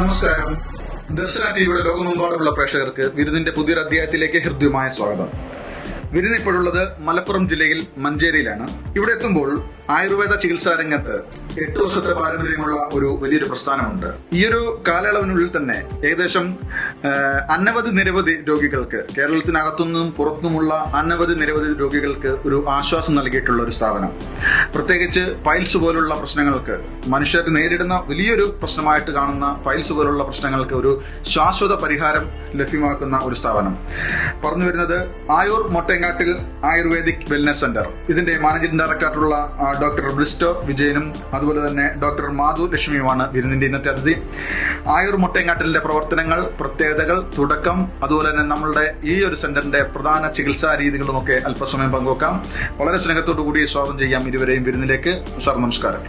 നമസ്കാരം. ദർശന ടിവിയുടെ ലോകമെമ്പാടുമുള്ള പ്രേക്ഷകർക്ക് വിരുദിന്റെ പുതിയൊരു അധ്യായത്തിലേക്ക് ഹൃദ്യമായ സ്വാഗതം. വിരുന്ന് ഇപ്പോഴുള്ളത് മലപ്പുറം ജില്ലയിൽ മഞ്ചേരിയിലാണ്. ഇവിടെ എത്തുമ്പോൾ ആയുർവേദ ചികിത്സാ രംഗത്ത് എട്ട് വർഷത്തെ പാരമ്പര്യമുള്ള ഒരു വലിയൊരു പ്രസ്ഥാനമുണ്ട്. ഈ ഒരു കാലയളവിനുള്ളിൽ തന്നെ ഏകദേശം അനവധി നിരവധി രോഗികൾക്ക് കേരളത്തിനകത്തുനിന്നും പുറത്തുനിന്നുമുള്ള അനവധി നിരവധി രോഗികൾക്ക് ഒരു ആശ്വാസം നൽകിയിട്ടുള്ള ഒരു സ്ഥാപനം. പ്രത്യേകിച്ച് പൈൽസ് പോലുള്ള പ്രശ്നങ്ങൾക്ക് മനുഷ്യർ നേരിടുന്ന വലിയൊരു പ്രശ്നമായിട്ട് കാണുന്ന പൈൽസ് പോലുള്ള പ്രശ്നങ്ങൾക്ക് ഒരു ശാശ്വത പരിഹാരം ലഭ്യമാക്കുന്ന ഒരു സ്ഥാപനം. പറഞ്ഞു വരുന്നത് ആയൂർ മൊട്ടേങ്ങാട്ടിൽ ആയുർവേദിക് വെൽനസ് സെന്റർ. ഇതിന്റെ മാനേജിംഗ് ഡയറക്ടറായിട്ടുള്ള ഡോക്ടർ ബ്രിസ്റ്റോ വിജയനും അതുപോലെ തന്നെ ഡോക്ടർ മാധു ലക്ഷ്മിയുമാണ് വിരുന്നിന്റെ ഇന്നത്തെ അതിഥി. ആയൂർ മൊട്ടേങ്ങാട്ടിലിന്റെ പ്രവർത്തനങ്ങൾ പ്രത്യേകതകൾ തുടക്കം അതുപോലെ തന്നെ നമ്മളുടെ ഈ ഒരു സെന്ററിന്റെ പ്രധാന ചികിത്സാ രീതികളുമൊക്കെ അല്പസമയം പങ്കുവെക്കാം. വളരെ സ്നേഹത്തോടു കൂടി സ്വാഗതം ചെയ്യാം ഇരുവരെയും വിരുന്നിലേക്ക്. സാർ നമസ്കാരം.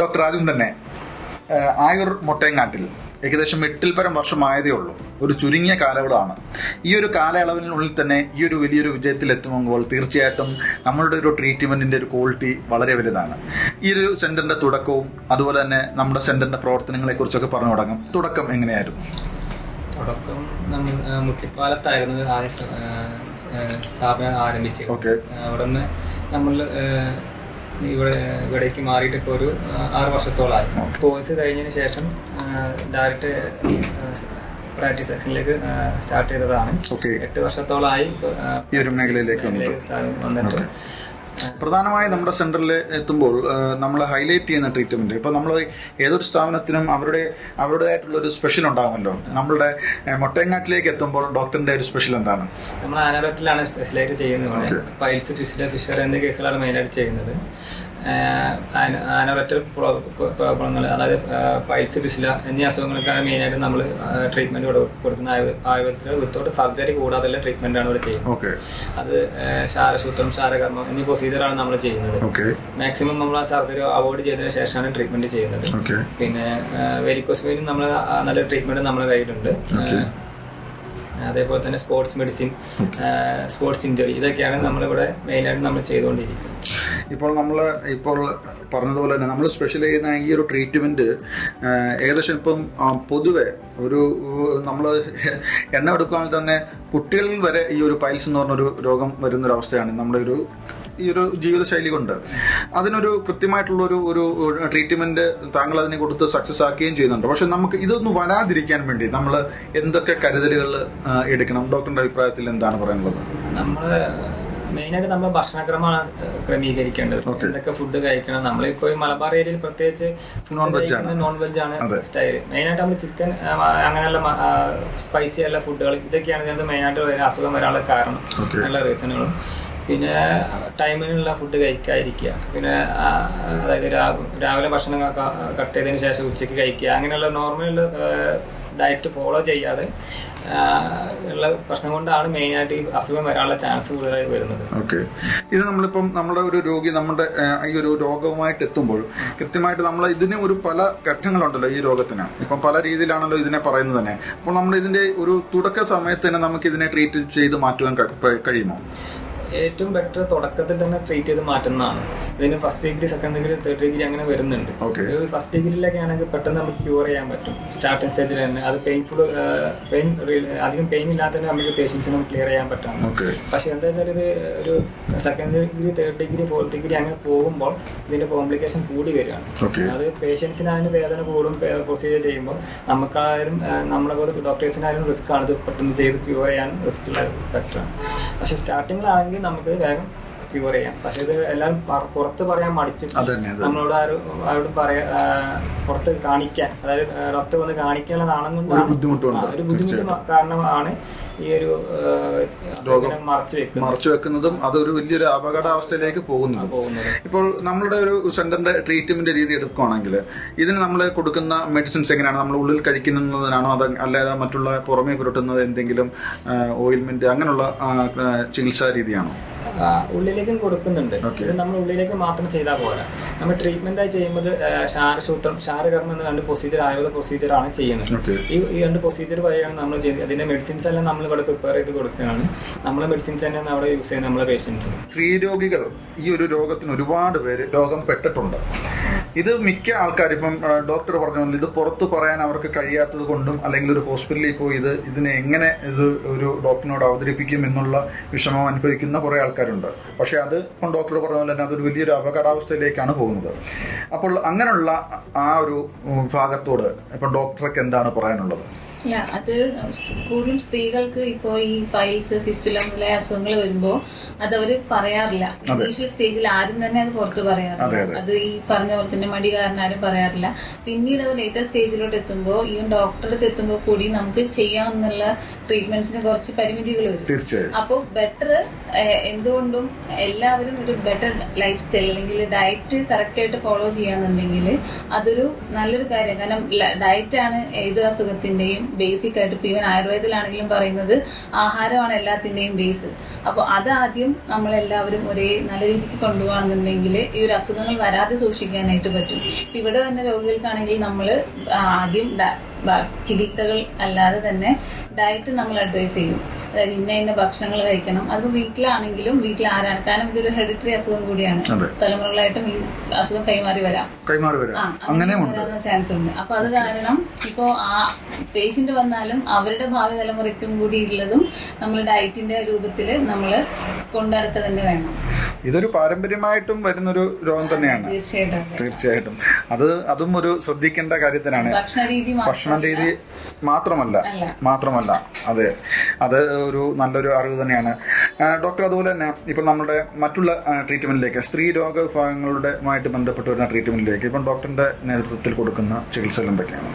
ഡോക്ടർ ആദ്യം തന്നെ ആയുർ മൊട്ടേങ്ങാട്ടിൽ ഏകദേശം എട്ടിൽ പരം വർഷമായതേ ഉള്ളൂ. ഒരു ചുരുങ്ങിയ കാലയളവാണ്. ഈ ഒരു കാലയളവിനുള്ളിൽ തന്നെ ഈ ഒരു വലിയൊരു വിജയത്തിൽ എത്തുമ്പോൾ തീർച്ചയായിട്ടും നമ്മളുടെ ഒരു ട്രീറ്റ്മെന്റിന്റെ ഒരു ക്വാളിറ്റി വളരെ വലുതാണ്. ഈ ഒരു സെന്ററിന്റെ തുടക്കവും അതുപോലെ തന്നെ നമ്മുടെ സെന്ററിന്റെ പ്രവർത്തനങ്ങളെ കുറിച്ചൊക്കെ പറഞ്ഞു തുടങ്ങും. തുടക്കം എങ്ങനെയായിരുന്നു? തുടക്കം മുട്ടിപ്പാലത്തായിരുന്നു ആദ്യ സ്ഥാപനം ആരംഭിച്ചത്. ഓക്കെ. അവിടെ നിന്ന് നമ്മൾ ഇവിടെ ഇവിടേക്ക് മാറിയിട്ട് ഇപ്പോൾ ഒരു ആറ് വർഷത്തോളമായി കോഴ്സ് കഴിഞ്ഞതിന് ശേഷം ഡയറക്റ്റ് പ്രാക്ടീസ് സെക്ഷനിലേക്ക് സ്റ്റാർട്ട് ചെയ്തതാണ്. എട്ട് വർഷത്തോളമായി ഈ ഒരു മേഖലയിലേക്ക് വന്നിട്ട്. പ്രധാനമായി നമ്മുടെ സെന്ററിൽ എത്തുമ്പോൾ നമ്മൾ ഹൈലൈറ്റ് ചെയ്യുന്ന ട്രീറ്റ്മെന്റ് ഇപ്പൊ നമ്മൾ ഏതൊരു സ്ഥാപനത്തിനും അവരുടെ അവരുടേതായിട്ടുള്ള ഒരു സ്പെഷ്യൽ ഉണ്ടാകുമല്ലോ നമ്മളുടെ മൊട്ടയങ്ങാട്ടിലേക്ക് മൊട്ടേങ്ങാട്ടിലേക്ക് എത്തുമ്പോൾ ഡോക്ടറിന്റെ ഒരു സ്പെഷ്യൽ എന്താണ്? നമ്മൾ ആനോററ്റിലാണ് സ്പെഷ്യലായിട്ട് ചെയ്യുന്നത്. പൈൽസ് ഫിഷിലെ ഫിഷർ എന്നീ കേസുകളാണ് മെയിനായിട്ട് ചെയ്യുന്നത്. ആനോററ്റൽ പ്രോബ്ലങ്ങൾ അതായത് പൈൽസ് പിസില എന്നീ അസുഖങ്ങൾക്കാണ് മെയിനായിട്ട് നമ്മൾ ട്രീറ്റ്മെന്റ് കൊടുക്കുന്ന ആയു- ആയുർവേദത്തിൽ വിത്തൗട്ട് സർജറി കൂടാതെ ട്രീറ്റ്മെന്റ് ആണ് ഇവിടെ ചെയ്യുന്നത്. അത് ശാരസൂത്രം ശാരകർമ്മം എന്നീ പ്രൊസീജിയറാണ് നമ്മൾ ചെയ്യുന്നത്. മാക്സിമം നമ്മൾ ആ സർജറി അവോയ്ഡ് ചെയ്തതിനു ശേഷമാണ് ട്രീറ്റ്മെന്റ് ചെയ്യുന്നത്. പിന്നെ വെരിക്കോസ് വെയിനും നമ്മൾ നല്ല ട്രീറ്റ്മെന്റ് നമ്മുടെ കയ്യിലുണ്ട്. അതേപോലെ തന്നെ സ്പോർട്സ് മെഡിസിൻ സ്പോർട്സ് ഇഞ്ചറി ഇതൊക്കെയാണ് നമ്മളിവിടെ മെയിനായിട്ട് നമ്മൾ ചെയ്തുകൊണ്ടിരിക്കുന്നത്. ഇപ്പോൾ നമ്മൾ ഇപ്പോൾ പറഞ്ഞതുപോലെ തന്നെ നമ്മൾ സ്പെഷ്യൽ ചെയ്യുന്ന ഈ ഒരു ട്രീറ്റ്മെന്റ് ഏകദേശം ഇപ്പം പൊതുവെ ഒരു നമ്മൾ എണ്ണ എടുക്കുകയാണെങ്കിൽ തന്നെ കുട്ടികളിൽ വരെ ഈ ഒരു പൈൽസ് എന്ന് പറഞ്ഞൊരു രോഗം വരുന്ന ഒരു അവസ്ഥയാണ് നമ്മുടെ ഒരു ഈ ഒരു ജീവിതശൈലി കൊണ്ട്. അതിനൊരു കൃത്യമായിട്ടുള്ള ഒരു ഒരു ട്രീറ്റ്മെന്റ് താങ്കൾ അതിനെ കൊടുത്ത് സക്സസ് ആക്കുകയും ചെയ്യുന്നുണ്ട്. പക്ഷെ നമുക്ക് ഇതൊന്നും വരാതിരിക്കാൻ വേണ്ടി നമ്മൾ എന്തൊക്കെ കരുതലുകൾ എടുക്കണം? ഡോക്ടറിന്റെ അഭിപ്രായത്തിൽ എന്താണ് പറയാനുള്ളത്? നമ്മൾ മെയിനായിട്ട് നമ്മൾ ഭക്ഷണക്രമമാണ് ക്രമീകരിക്കേണ്ടത്. എന്തൊക്കെ ഫുഡ് കഴിക്കണം. നമ്മളിപ്പോ ഈ മലബാർ ഏരിയയിൽ പ്രത്യേകിച്ച് നോൺ വെജ് ആണ്. നോൺ വെജ് ആണ് സ്റ്റൈൽ മെയിനായിട്ട് നമ്മൾ ചിക്കൻ അങ്ങനെയുള്ള സ്പൈസി ആയുള്ള ഫുഡുകൾ ഇതൊക്കെയാണ് ഇതിനകത്ത് മെയിനായിട്ട് അസുഖം വരാനുള്ള കാരണം. അങ്ങനെയുള്ള നല്ല റീസണുകളും പിന്നെ ടൈമിനുള്ള ഫുഡ് കഴിക്കാതിരിക്കുക. പിന്നെ അതായത് രാവിലെ ഭക്ഷണം കട്ട് ചെയ്തതിന് ശേഷം ഉച്ചയ്ക്ക് കഴിക്കുക. അങ്ങനെയുള്ള നോർമൽ ഡയറ്റ് ഫോളോ ചെയ്യാതെ ഉള്ള പ്രശ്നം കൊണ്ടാണ് മെയിനായിട്ട് ഈ അസുഖം വരാനുള്ള ചാൻസ് കൂടുതലായി വരുന്നത്. ഓക്കെ ഇത് നമ്മളിപ്പം നമ്മുടെ ഒരു രോഗി നമ്മുടെ ഈ ഒരു രോഗവുമായിട്ട് എത്തുമ്പോൾ കൃത്യമായിട്ട് നമ്മൾ ഇതിന് ഒരു പല ഘട്ടങ്ങളുണ്ടല്ലോ ഈ രോഗത്തിന്. ഇപ്പം പല രീതിയിലാണല്ലോ ഇതിനെ പറയുന്നത് തന്നെ. അപ്പോൾ നമ്മൾ ഇതിന്റെ ഒരു തുടക്ക സമയത്ത് തന്നെ നമുക്ക് ഇതിനെ ട്രീറ്റ് ചെയ്ത് മാറ്റുവാൻ കഴിയുമോ? ഏറ്റവും ബെറ്റർ തുടക്കത്തിൽ തന്നെ ട്രീറ്റ് ചെയ്ത് മാറ്റുന്നതാണ്. ഇതിന് first degree second degree third degree അങ്ങനെ വരുന്നുണ്ട്. ഫസ്റ്റ് ഡിഗ്രിയിലൊക്കെ ആണെങ്കിൽ പെട്ടെന്ന് നമുക്ക് ക്യൂർ ചെയ്യാൻ പറ്റും. സ്റ്റാർട്ടിംഗ് സ്റ്റേജിൽ തന്നെ. അത് പെയിൻഫുൾ പെയിൻ അധികം പെയിൻ ഇല്ലാത്ത തന്നെ നമുക്ക് പേഷ്യൻസിനെ ക്ലിയർ ചെയ്യാൻ പറ്റും. പക്ഷെ എന്താ വെച്ചാൽ ഇത് ഒരു second degree third degree fourth degree അങ്ങനെ പോകുമ്പോൾ ഇതിന്റെ കോംപ്ലിക്കേഷൻ കൂടി വരികയാണ്. അത് പേഷ്യൻസിന് അതിന് വേദന കൂടും പ്രൊസീജിയർ ചെയ്യുമ്പോൾ നമുക്കായാലും നമ്മളെ പോലെ ഡോക്ടേഴ്സിനായാലും റിസ്ക് ആണ്. ഇത് പെട്ടെന്ന് ചെയ്ത് ക്യൂർ ചെയ്യാൻ റിസ്ക് ഉള്ള ബെറ്ററാണ് പക്ഷെ സ്റ്റാർട്ടിങ്ങിലാണെങ്കിൽ നമുക്ക് വേഗം ക്യൂർ ചെയ്യാം. പക്ഷെ ഇത് എല്ലാവരും പുറത്ത് പറയാൻ മടിച്ച് നമ്മളോട് ആരും ആരോടും പറയാ പുറത്ത് കാണിക്കാൻ അതായത് ഡോക്ടർ വന്ന് കാണിക്കാനുള്ളതാണെന്നും ഒരു ബുദ്ധിമുട്ട് കാരണമാണ് ഈ ഒരു മറച്ചു വെക്കുന്നത് അതൊരു വലിയൊരു അപകടാവസ്ഥയിലേക്ക് പോകുന്നതും. ഇപ്പോൾ നമ്മളുടെ ഒരു സെന്ററിന്റെ ട്രീറ്റ്മെന്റ് രീതി എടുക്കുകയാണെങ്കിൽ ഇതിന് നമ്മൾ കൊടുക്കുന്ന മെഡിസിൻസ് എങ്ങനെയാണ്? നമ്മൾ ഉള്ളിൽ കഴിക്കുന്നതിനാണോ? അത് അല്ലാതെ മറ്റുള്ള പുറമേ പുരട്ടുന്നത് എന്തെങ്കിലും ഓയിൽമെന്റ് അങ്ങനെയുള്ള ചികിത്സാ രീതിയാണോ? ഉള്ളിലേക്കും കൊടുക്കുന്നുണ്ട്. ഇത് നമ്മൾ ഉള്ളിലേക്ക് മാത്രം ചെയ്താൽ പോരാ. നമ്മൾ ട്രീറ്റ്മെന്റ് ആയി ചെയ്യുമ്പോൾ ക്ഷാരസൂത്രം ക്ഷാരകർമ്മം എന്ന രണ്ട് പ്രൊസീജിയർ ആയുർവേദ പ്രൊസീജിയർ ആണ് ചെയ്യുന്നത്. ഈ ഈ രണ്ട് പ്രൊസീജിയർ വഴിയാണ് നമ്മൾ ചെയ്യുന്നത് അതിന്റെ മെഡിസിൻസ് എല്ലാം നമ്മൾ ഇവിടെ പ്രിപ്പയർ ചെയ്ത് കൊടുക്കുകയാണ്. നമ്മളെ മെഡിസിൻസ് തന്നെയാണ് അവിടെ യൂസ് ചെയ്യുന്നത് നമ്മളെ പേഷ്യൻസിന് സ്ത്രീ രോഗികൾ ഈ ഒരു രോഗത്തിന് ഒരുപാട് പേര് രോഗം പെട്ടിട്ടുണ്ട്. ഇത് മിക്ക ആൾക്കാർ ഇപ്പം ഡോക്ടർ പറഞ്ഞ ഇത് പുറത്ത് പറയാൻ അവർക്ക് കഴിയാത്തത് കൊണ്ടും അല്ലെങ്കിൽ ഒരു ഹോസ്പിറ്റലിൽ പോയി ഇത് ഇതിനെ എങ്ങനെ ഇത് ഒരു ഡോക്ടറിനോട് അവതരിപ്പിക്കും എന്നുള്ള വിഷമം അനുഭവിക്കുന്ന കുറേ ആൾക്കാരുണ്ട്. പക്ഷെ അത് ഇപ്പം ഡോക്ടർ പറഞ്ഞ പോലെ തന്നെ അതൊരു വലിയൊരു അപകടാവസ്ഥയിലേക്കാണ് പോകുന്നത്. അപ്പോൾ അങ്ങനെയുള്ള ആ ഒരു ഭാഗത്തോട് ഇപ്പം ഡോക്ടർക്ക് എന്താണ് പറയാനുള്ളത്? അത് കൂടുതലും സ്ത്രീകൾക്ക് ഇപ്പോ ഈ പൈൽസ് ഫിസ്റ്റുല മുതലായ അസുഖങ്ങൾ വരുമ്പോൾ അത് അവർ പറയാറില്ല. ഇനീഷ്യൽ സ്റ്റേജിൽ ആരും തന്നെ അത് പുറത്ത് പറയാറില്ല. അതെ. ഈ പറഞ്ഞ പോലെ തന്നെ മടി കാരണം ആരും പറയാറില്ല. പിന്നീട് അവർ ലേറ്റർ സ്റ്റേജിലോട്ട് എത്തുമ്പോ ഈ ഡോക്ടറെ അടുത്ത് എത്തുമ്പോൾ കൂടി നമുക്ക് ചെയ്യാവുന്നുള്ള ട്രീറ്റ്മെന്റ്സിന് കുറച്ച് പരിമിതികൾ വരും. അപ്പോൾ ബെറ്റർ എന്തുകൊണ്ടും എല്ലാവരും ഒരു ബെറ്റർ ലൈഫ് സ്റ്റൈൽ അല്ലെങ്കിൽ ഡയറ്റ് കറക്റ്റ് ആയിട്ട് ഫോളോ ചെയ്യാന്നുണ്ടെങ്കിൽ അതൊരു നല്ലൊരു കാര്യം. കാരണം ഡയറ്റാണ് ഏതൊരു അസുഖത്തിന്റെയും ബേസിക് ആയിട്ട് ഇപ്പൊ ഈവൻ ആയുർവേദത്തിലാണെങ്കിലും പറയുന്നത് ആഹാരമാണ് എല്ലാത്തിന്റെയും ബേസ് അപ്പോൾ അതാദ്യം നമ്മളെല്ലാവരും ഒരേ നല്ല രീതിക്ക് കൊണ്ടുപോകണമെന്നുണ്ടെങ്കിൽ ഈ ഒരു അസുഖങ്ങൾ വരാതെ സൂക്ഷിക്കാനായിട്ട് പറ്റും. ഇവിടെ വന്ന രോഗികൾക്കാണെങ്കിൽ നമ്മൾ ആദ്യം ചികിത്സകൾ അല്ലാതെ തന്നെ ഡയറ്റ് നമ്മൾ അഡ്വൈസ് ചെയ്യും. അതായത് ഇന്ന ഇന്ന ഭക്ഷണങ്ങൾ കഴിക്കണം. അത് വീട്ടിലാണെങ്കിലും വീട്ടിൽ ആരാണ്? കാരണം ഇതൊരു ഹെറിറ്ററി അസുഖം കൂടിയാണ്. തലമുറകളായിട്ടും ഈ അസുഖം കൈമാറി വരാം. കൈമാറി വരാം. വരാനുള്ള ചാൻസ് ഉണ്ട്. അപ്പൊ അത് കാരണം ഇപ്പോ ആ പേഷ്യന്റ് വന്നാലും അവരുടെ ഭാവി തലമുറയ്ക്കും കൂടി ഉള്ളതും നമ്മൾ ഡയറ്റിന്റെ രൂപത്തിൽ നമ്മൾ കൊണ്ടുനടക്കുക തന്നെ വേണം. ഇതൊരു പാരമ്പര്യമായിട്ടും വരുന്നൊരു രോഗം തന്നെയാണ്. തീർച്ചയായിട്ടും. അതെ. അത് ഒരു ശ്രദ്ധിക്കേണ്ട കാര്യത്തിനാണ്. ഭക്ഷണ രീതി മാത്രമല്ല. മാത്രമല്ല. അതെ. അത് ഒരു നല്ലൊരു അറിവ് തന്നെയാണ്. ഡോക്ടർ അതുപോലെ തന്നെ ഇപ്പം നമ്മുടെ മറ്റുള്ള ട്രീറ്റ്മെന്റിലേക്ക് സ്ത്രീ രോഗ വിഭാഗങ്ങളുടെ ബന്ധപ്പെട്ട് വരുന്ന ട്രീറ്റ്മെന്റിലേക്ക് ഇപ്പം ഡോക്ടറിന്റെ നേതൃത്വത്തിൽ കൊടുക്കുന്ന ചികിത്സകൾ എന്തൊക്കെയാണ്?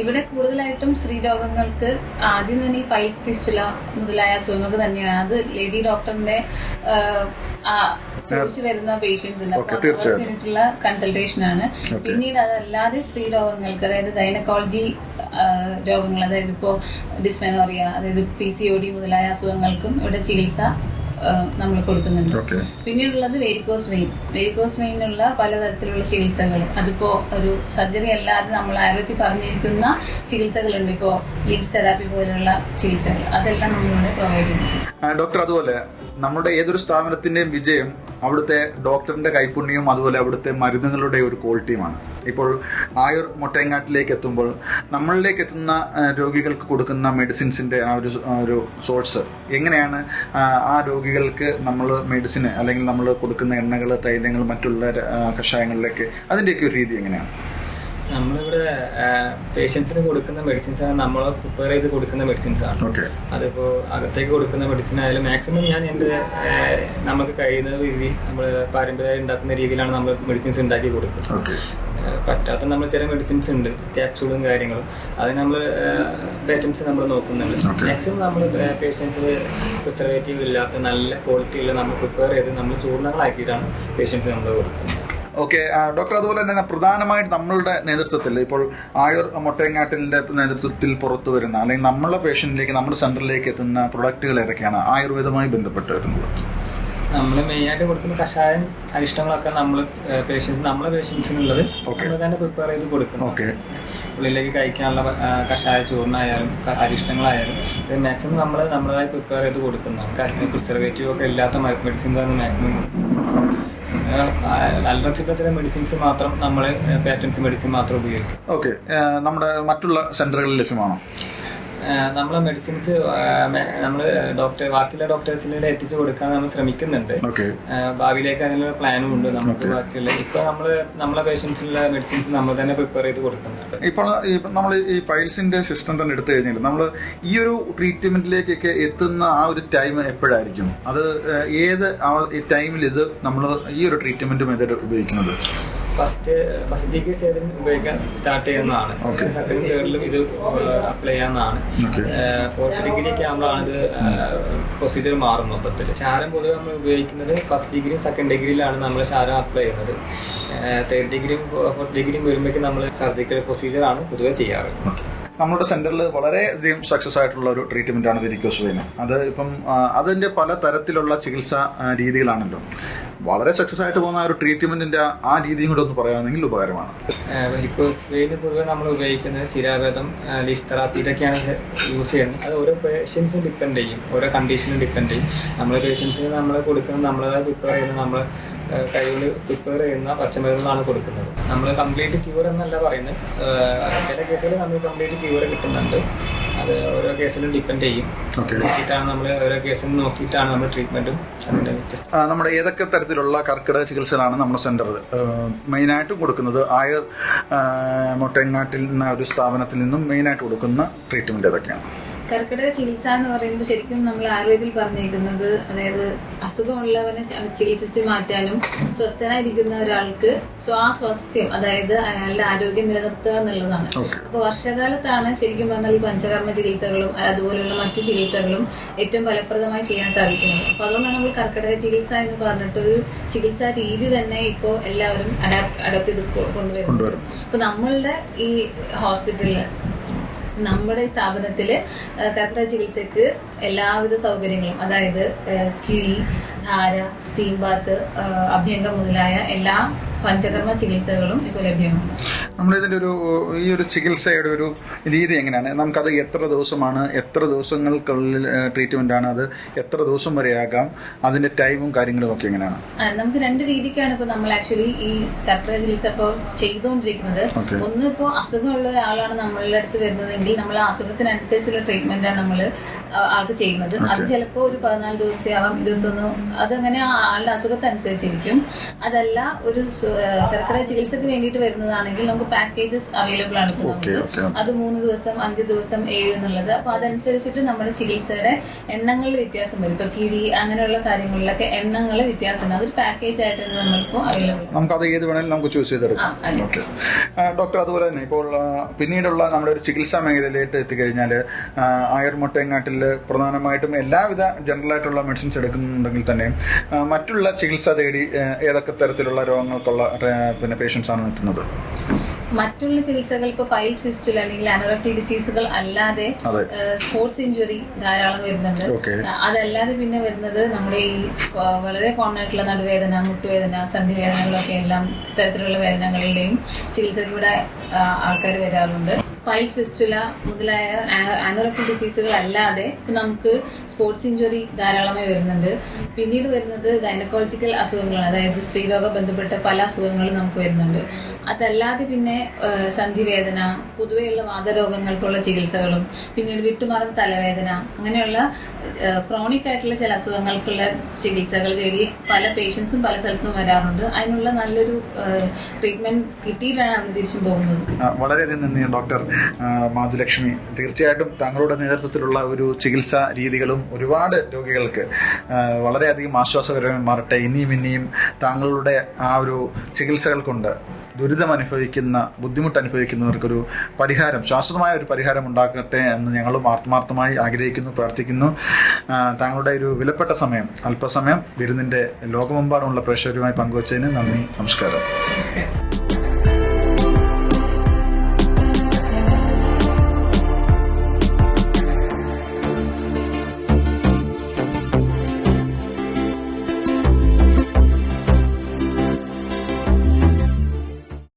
ഇവിടെ കൂടുതലായിട്ടും സ്ത്രീരോഗങ്ങൾക്ക് ആദ്യം തന്നെ ഈ പൈൽസ് ഫിസ്റ്റുല മുതലായ അസുഖങ്ങൾക്ക് തന്നെയാണ്. അത് ലേഡി ഡോക്ടറിന്റെ ചോദിച്ചു വരുന്ന പേഷ്യൻസ് വേണ്ടിയിട്ടുള്ള കൺസൾട്ടേഷൻ ആണ്. പിന്നീട് അതല്ലാതെ സ്ത്രീ രോഗങ്ങൾക്ക് അതായത് ഗൈനക്കോളജി രോഗങ്ങൾ അതായത് ഇപ്പോ ഡിസ്മെനോറിയ അതായത് പി സി ഒ ഡി മുതലായ അസുഖങ്ങൾക്കും ഇവിടെ ചികിത്സ നമ്മൾ കൊടുക്കുന്നുണ്ട്. പിന്നീടുള്ളത് വെരിക്കോസ് വെയിൻ വെരിക്കോസ് വെയിനുള്ള പലതരത്തിലുള്ള ചികിത്സകൾ. അതിപ്പോ ഒരു സർജറി അല്ലാതെ നമ്മൾ ആയുർവേദത്തിൽ പറഞ്ഞിരിക്കുന്ന ചികിത്സകളുണ്ട്. ഇപ്പോ ലീസ് തെറാപ്പി പോലുള്ള ചികിത്സകൾ. അതെല്ലാം നമ്മളിവിടെ പ്രൊവൈഡ് ചെയ്യുന്നു ഡോക്ടർ അതുപോലെ നമ്മുടെ ഏതൊരു സ്ഥാപനത്തിന്റെയും വിജയം അവിടുത്തെ ഡോക്ടറിന്റെ കൈപ്പുണ്യവും അതുപോലെ അവിടുത്തെ മരുന്നുകളുടെ ഒരു ക്വാളിറ്റിയുമാണ്. ഇപ്പോൾ ആയുർ മൊട്ടയങ്ങാട്ടിലേക്ക് എത്തുമ്പോൾ നമ്മളിലേക്ക് എത്തുന്ന രോഗികൾക്ക് കൊടുക്കുന്ന മെഡിസിൻസിന്റെ ആ ഒരു ഒരു സോഴ്സ് എങ്ങനെയാണ് ആ, രോഗികൾക്ക് നമ്മൾ മെഡിസിന് അല്ലെങ്കിൽ നമ്മൾ കൊടുക്കുന്ന എണ്ണകൾ തൈലങ്ങൾ മറ്റുള്ള കഷായങ്ങളിലേക്ക് അതിന്റെയൊക്കെ ഒരു രീതി എങ്ങനെയാണ്? നമ്മളിവിടെ പേഷ്യൻസിന് കൊടുക്കുന്ന മെഡിസിൻസ് ആണ് നമ്മൾ പ്രിപ്പയർ ചെയ്ത് കൊടുക്കുന്ന മെഡിസിൻസ് ആണ്. അതിപ്പോ അകത്തേക്ക് കൊടുക്കുന്ന മെഡിസിൻ ആയാലും മാക്സിമം ഞാൻ എന്റെ നമുക്ക് കഴിയുന്ന രീതി നമ്മൾ പാരമ്പര്യമായി ഉണ്ടാക്കുന്ന രീതിയിലാണ് നമ്മൾ മെഡിസിൻസ് ഉണ്ടാക്കി കൊടുക്കുന്നത് പറ്റാത്ത നമ്മൾ ചില മെഡിസിൻസ് ഉണ്ട് ക്യാപ്സൂളും കാര്യങ്ങളും. അത് നമ്മൾ പേറ്റൻസ് നമ്മൾ നോക്കുന്നുണ്ട്. മാക്സിമം നമ്മൾ പേഷ്യൻസിന് പ്രിസർവേറ്റീവ് ഇല്ലാത്ത നല്ല ക്വാളിറ്റിയുള്ള നമ്മൾ പ്രിപ്പയർ ചെയ്ത് നമ്മൾ ചൂർണങ്ങളാക്കിയിട്ടാണ് പേഷ്യൻസ് നമ്മൾ കൊടുക്കുന്നത്. ഓക്കെ ഡോക്ടർ അതുപോലെ തന്നെ പ്രധാനമായിട്ട് നമ്മളുടെ നേതൃത്വത്തിൽ ഇപ്പോൾ ആയുർ മൊട്ടയങ്ങാട്ടിലിന്റെ നേതൃത്വത്തിൽ പുറത്തു വരുന്ന അല്ലെങ്കിൽ നമ്മളെ പേഷ്യന്റിലേക്ക് നമ്മുടെ സെന്ററിലേക്ക് എത്തുന്ന പ്രൊഡക്റ്റുകൾ ഏതൊക്കെയാണ്? ആയുർവേദമായി ബന്ധപ്പെട്ട് വരുന്നത്. നമ്മൾ മെയിനായിട്ട് കൊടുക്കുന്ന കഷായം അരിഷ്ടങ്ങളൊക്കെ നമ്മൾ പേഷ്യൻസ് നമ്മളെ പേഷ്യൻസിനുള്ളത്. നമ്മൾ തന്നെ പ്രിപ്പയർ ചെയ്ത് കൊടുക്കുന്നു ഓക്കെ ഉള്ളിലേക്ക് കഴിക്കാനുള്ള കഷായ ചൂർണായാലും അരിഷ്ടങ്ങളായാലും ഇത് മാക്സിമം നമ്മൾ നമ്മളതായി പ്രിപ്പയർ ചെയ്ത് കൊടുക്കുന്നതാണ് പ്രിസർവേറ്റീവ് ഒക്കെ ഇല്ലാത്ത മെഡിസിൻസ് ആണ് മാക്സിമം മെഡിസിൻസ് മാത്രം നമ്മൾ പാറ്റൻസ് മെഡിസിൻ മാത്രം ഉപയോഗിക്കും. ഓക്കെ നമ്മുടെ മറ്റുള്ള സെന്ററുകളിൽ ലഭ്യമാണോ? നമ്മളെ മെഡിസിൻസ് നമ്മൾ ഡോക്ടർ ബാക്കിയുള്ള ഡോക്ടേഴ്സിലൂടെ എത്തിച്ചു കൊടുക്കാൻ നമ്മൾ ശ്രമിക്കുന്നുണ്ട്. ഭാവിയിലേക്ക് അതിനുള്ള പ്ലാനും ഉണ്ട് നമുക്ക് ബാക്കിയുള്ള. ഇപ്പൊ നമ്മൾ നമ്മളെ പേഷ്യൻസിനുള്ള മെഡിസിൻസ് നമ്മൾ തന്നെ പ്രിപ്പയർ ചെയ്ത് കൊടുക്കുന്നുണ്ട്. ഇപ്പോൾ നമ്മൾ ഈ പൈൽസിന്റെ സിസ്റ്റം തന്നെ എടുത്തു കഴിഞ്ഞാൽ നമ്മൾ ഈ ഒരു ട്രീറ്റ്മെന്റിലേക്കൊക്കെ എത്തുന്ന ആ ഒരു ടൈം എപ്പോഴായിരിക്കും? അത് ഏത് ആ ടൈമിൽ ഇത് നമ്മൾ ഈ ഒരു ട്രീറ്റ്മെന്റ് മെത്തേഡ് ഉപയോഗിക്കുന്നത്? ഫസ്റ്റ് ഫസ്റ്റ് ഡിഗ്രി സ്റ്റേജിൽ ഉപയോഗിക്കാൻ സ്റ്റാർട്ട് ചെയ്യുന്നതാണ്. സെക്കൻഡ് തേർഡിലും ഇത് അപ്ലൈ ചെയ്യാവുന്നതാണ് Okay. ഫോർത്ത് ഡിഗ്രിയൊക്കെ ആകുമ്പോഴാണ് ഇത് പ്രൊസീജിയർ മാറും മൊത്തത്തിൽ. ചാരം പൊതുവെ നമ്മൾ ഉപയോഗിക്കുന്നത് ഫസ്റ്റ് ഡിഗ്രിയും സെക്കൻഡ് ഡിഗ്രിയിലാണ് നമ്മൾ ചാരം അപ്ലൈ ചെയ്യുന്നത്. തേർഡ് ഡിഗ്രിയും ഫോർത്ത് ഡിഗ്രിയും വരുമ്പോഴേക്കും നമ്മൾ സർജിക്കൽ പ്രൊസീജിയർ ആണ് പൊതുവെ ചെയ്യാറ്. നമ്മുടെ സെന്ററിൽ വളരെയധികം സക്സസ് ആയിട്ടുള്ള ഒരു ട്രീറ്റ്മെന്റ് ആണ് വെരിക്കോസ് വെയിൻ അത് ഇപ്പം അതിന്റെ പല തരത്തിലുള്ള ചികിത്സാ രീതികളാണല്ലോ. വളരെ സക്സസ് ആയിട്ട് പോകുന്ന ഒരു ട്രീറ്റ്മെന്റിന്റെ ആ രീതിയും കൂടെ ഒന്ന് പറയുകയാണെങ്കിൽ ഉപകാരമാണ്. നമ്മൾ ഉപയോഗിക്കുന്നത് ശിരാവേദം ലിസ് ഇതൊക്കെയാണ് യൂസ് ചെയ്യുന്നത്. അത് ഓരോ പേഷ്യൻസും ഡിപ്പെൻഡ് ചെയ്യും ഓരോ കണ്ടീഷനും ഡിപ്പെൻഡ് ചെയ്യും. നമ്മൾ പേഷ്യൻസിന് നമ്മൾ കൊടുക്കുന്നത് നമ്മളതായി പ്രിപ്പയർ ചെയ്യുന്ന നമ്മൾ കയ്യിൽ പ്രിപ്പയർ ചെയ്യുന്ന പച്ചമരുന്നാണ് കൊടുക്കുന്നത്. നമ്മൾ കംപ്ലീറ്റ് ക്യൂർ എന്നല്ല പറയുന്നത്. ചില കേസുകളിൽ നമ്മൾ കംപ്ലീറ്റ് ക്യൂർ കിട്ടുന്നുണ്ട്. അത് ഓരോ കേസിലും ഡിപ്പെൻഡ് ചെയ്യും. നോക്കിയിട്ടാണ് നമ്മൾ ഓരോ കേസിലും നോക്കിയിട്ടാണ് നമ്മൾ ട്രീറ്റ്മെന്റും അതിന്റെ വ്യത്യസ്ത നമ്മുടെ ഏതൊക്കെ തരത്തിലുള്ള കർക്കിടക ചികിത്സകളാണ് നമ്മുടെ സെന്ററിൽ മെയിനായിട്ട് കൊടുക്കുന്നത് ആയുർ ആ, നിന്ന് എന്ന ഒരു സ്ഥാപനത്തിൽ നിന്നും മെയിനായിട്ട് കൊടുക്കുന്ന ട്രീറ്റ്മെന്റ് ഏതൊക്കെയാണ്? കർക്കിടക ചികിത്സ എന്ന് പറയുമ്പോൾ ശരിക്കും നമ്മൾ ആയുർവേദത്തിൽ പറഞ്ഞേക്കുന്നത് അതായത് അസുഖമുള്ളവനെ ചികിത്സിച്ച് മാറ്റാനും സ്വസ്ഥനായിരിക്കുന്ന ഒരാൾക്ക് സ്വാസ്വാസ്ഥ്യം അതായത് അയാളുടെ ആരോഗ്യം നിലനിർത്തുക എന്നുള്ളതാണ്. അപ്പൊ വർഷകാലത്താണ് ശരിക്കും പറഞ്ഞാൽ ഈ പഞ്ചകർമ്മ ചികിത്സകളും അതുപോലെയുള്ള മറ്റു ചികിത്സകളും ഏറ്റവും ഫലപ്രദമായി ചെയ്യാൻ സാധിക്കുന്നത്. അപ്പൊ അതുകൊണ്ടാണ് നമ്മൾ കർക്കിടക ചികിത്സ എന്ന് പറഞ്ഞിട്ട് ഒരു ചികിത്സാ രീതി തന്നെ ഇപ്പോൾ എല്ലാവരും അഡാപ്റ്റ് അഡോപ്റ്റ് ചെയ്ത് കൊണ്ടുവരുന്നത്. അപ്പൊ നമ്മളുടെ ഈ ഹോസ്പിറ്റലിൽ നമ്മുടെ സ്ഥാപനത്തിൽ കർക്കിടക ചികിത്സക്ക് എല്ലാവിധ സൗകര്യങ്ങളും അതായത് കിഴി ധാര സ്റ്റീം ബാത്ത് അഭ്യംഗം മുതലായ എല്ലാ പഞ്ചകർമ്മ ചികിത്സകളും ഇപ്പോൾ ലഭ്യമാണ്. നമ്മൾ ഇതിന്റെ ഒരു ഈ ഒരു ചികിത്സയുടെ ഒരു രീതി എങ്ങനെയാണ്? നമുക്കത് എത്ര ദിവസമാണ്? എത്ര ദിവസങ്ങൾക്കുള്ളിൽ ട്രീറ്റ്മെന്റ് ആണ് അത്? എത്ര ദിവസം വരെ ആകാം? അതിന്റെ ടൈമും കാര്യങ്ങളും ഒക്കെ എങ്ങനെയാണ്? നമുക്ക് രണ്ട് രീതിക്കാണ് ഇപ്പൊ നമ്മൾ ആക്ച്വലി ഈ കർക്കിടക ചികിത്സ ഇപ്പോൾ ചെയ്തുകൊണ്ടിരിക്കുന്നത് ഒന്ന് ഇപ്പോൾ അസുഖമുള്ള ഒരാളാണ് നമ്മളുടെ അടുത്ത് വരുന്നതെങ്കിൽ നമ്മൾ ആ അസുഖത്തിനനുസരിച്ചുള്ള ട്രീറ്റ്മെന്റ് ആണ് നമ്മൾ ആൾക്ക് ചെയ്യുന്നത്. അത് ചിലപ്പോൾ ഒരു പതിനാല് ദിവസത്തെ ആവാം ഇരുപത്തൊന്ന്. അതങ്ങനെ ആളുടെ അസുഖത്തിനനുസരിച്ചിരിക്കും അതല്ല ഒരു കർക്കിടക ചികിത്സക്ക് വേണ്ടിയിട്ട് വരുന്നതാണെങ്കിൽ നമുക്ക് പാക്കേജസ് അവൈലബിൾ ആണ് ഇപ്പോൾ നമുക്ക്. അത് മൂന്ന് ദിവസം അഞ്ച് ദിവസം ഏഴ് എന്നുള്ളത്. അപ്പൊ അതനുസരിച്ചിട്ട് നമ്മുടെ ചികിത്സയുടെ എണ്ണങ്ങളിൽ വ്യത്യാസം വരും. ഇപ്പൊ കിഴി അങ്ങനെയുള്ള കാര്യങ്ങളിലൊക്കെ എണ്ണങ്ങളിൽ വ്യത്യാസമുണ്ട് അതൊരു പാക്കേജ് ആയിട്ട് നമ്മളിപ്പോൾ അവൈലബിൾ നമുക്ക് അത് ഏത് വേണേലും നമുക്ക് ചൂസ് ചെയ്തെടുക്കാം. ഓക്കെ ഡോക്ടർ അതുപോലെ തന്നെ ഇപ്പോൾ പിന്നീടുള്ള നമ്മുടെ ഒരു ചികിത്സാ മേഖലയിലേക്ക് എത്തിക്കഴിഞ്ഞാൽ ആയുർമുട്ടയങ്ങാട്ടിൽ പ്രധാനമായിട്ടും എല്ലാവിധ ജനറൽ ആയിട്ടുള്ള മെഡിസിൻസ് എടുക്കുന്നുണ്ടെങ്കിൽ തന്നെ മറ്റുള്ള ചികിത്സ തേടി ഏതൊക്കെ തരത്തിലുള്ള രോഗങ്ങൾക്കുള്ള പിന്നെ പേഷ്യൻസ് ആണ് എത്തുന്നത്? മറ്റുള്ള ചികിത്സകൾ ഇപ്പൊ ഫൈൽ ഫിസ്റ്റുൽ അല്ലെങ്കിൽ അനറക്ടൽ ഡിസീസുകൾ അല്ലാതെ സ്പോർട്സ് ഇഞ്ചുറി ധാരാളം വരുന്നുണ്ട്. അതല്ലാതെ പിന്നെ വരുന്നത് നമ്മുടെ ഈ വളരെ കോമൺ ആയിട്ടുള്ള നടുവേദന മുട്ടുവേദന സന്ധിവേദനകളൊക്കെ എല്ലാം തരത്തിലുള്ള വേദനകളുടെയും ചികിത്സയ്ക്ക് ഇവിടെ ആൾക്കാർ വരാറുണ്ട്. പൈൽസ് ഫിസ്റ്റുല മുതലായ ആനോറഫിക് ഡിസീസുകൾ അല്ലാതെ നമുക്ക് സ്പോർട്സ് ഇഞ്ചുറി ധാരാളമായി വരുന്നുണ്ട്. പിന്നീട് വരുന്നത് ഗൈനക്കോളജിക്കൽ അസുഖങ്ങളാണ്. അതായത് സ്ത്രീരോഗ ബന്ധപ്പെട്ട പല അസുഖങ്ങളും നമുക്ക് വരുന്നുണ്ട്. അതല്ലാതെ പിന്നെ സന്ധിവേദന പൊതുവെയുള്ള വാതരോഗങ്ങൾക്കുള്ള ചികിത്സകളും പിന്നീട് വിട്ടുമാറുന്ന തലവേദന അങ്ങനെയുള്ള ക്രോണിക് ആയിട്ടുള്ള ചില അസുഖങ്ങൾക്കുള്ള ചികിത്സകൾ തേടി പല പേഷ്യൻസും പല സ്ഥലത്തും വരാറുണ്ട്. അതിനുള്ള നല്ലൊരു ട്രീറ്റ്മെന്റ് കിട്ടിയിട്ടാണ് അവർ തിരിച്ചു പോകുന്നത്. വളരെയധികം നന്ദി ഡോക്ടർ. മാധുലക്ഷ്മി. തീർച്ചയായിട്ടും താങ്കളുടെ നേതൃത്വത്തിലുള്ള ഒരു ചികിത്സാ രീതികളും ഒരുപാട് രോഗികൾക്ക് വളരെയധികം ആശ്വാസകരമായി മാറട്ടെ ഇനിയും ഇനിയും താങ്കളുടെ ആ ഒരു ചികിത്സകൾ കൊണ്ട് ദുരിതം അനുഭവിക്കുന്ന ബുദ്ധിമുട്ട് അനുഭവിക്കുന്നവർക്കൊരു പരിഹാരം ശാശ്വതമായ ഒരു പരിഹാരം ഉണ്ടാക്കട്ടെ എന്ന് ഞങ്ങളും ആത്മാർത്ഥമായി ആഗ്രഹിക്കുന്നു പ്രാർത്ഥിക്കുന്നു. താങ്കളുടെ ഒരു വിലപ്പെട്ട സമയം അല്പസമയം വിരുന്നിന്റെ ലോകമെമ്പാടുമുള്ള പ്രേക്ഷകരുമായി പങ്കുവച്ചതിന് നന്ദി നമസ്കാരം. നമസ്കാരം.